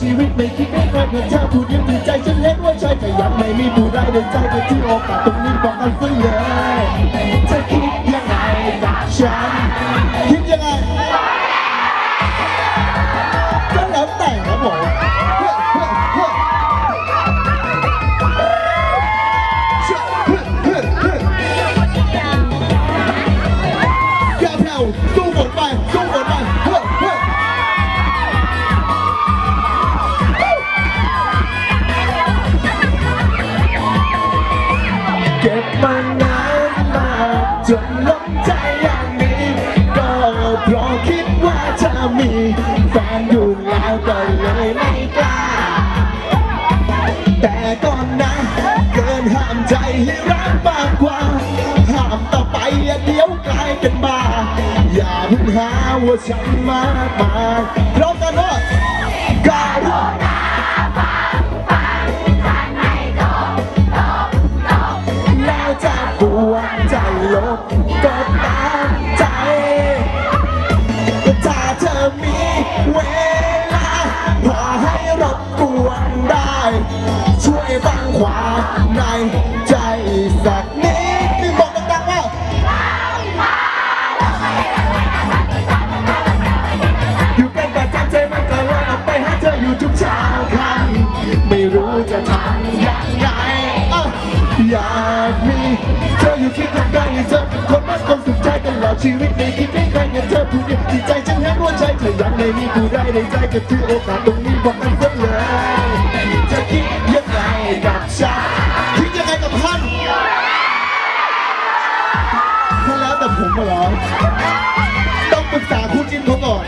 ชีวิตไม่คิดให้ใครกับเธอผู้เดียวที่ใจฉันเห็นว่าใช่แต่ยังไม่มีผู้ใดในใจก็ที่โอกาสตรงนี้บอกกันซะเลยเธอคิดยังไงกับฉันคิดยังไงก็แล้วแต่ครับผม มานานมากจนล้มใจอย่างนี้ก็เพราะคิดว่าเธอมีแฟนอยู่แล้วก็เลยไม่กล้า แต่ก่อนนะเกินห้ามใจให้รักมากกว่าห้ามต่อไปเดี๋ยวกลายเป็นบ้า อย่าเพิ่งหาว่าฉันมากมาย วดใจลบก็ตามใจถ้าเธอมีเวลาพอให้รบกวนได้ ช่วยฟังความในใจสัก ชีวิตในคิดไม่ใครเงินเธอผู้เดียวที่ใจฉันแห้งว่าใจเธออยากในมีกูได้ในใจก็ถือโอกาสตรงนี้บอกกันเสมอจะคิดยังไงกับฉันคิดยังไงกับท่านถ้าแล้วแต่ผมมาหรอต้องปรึกษาคู่จิ้นผมก่อน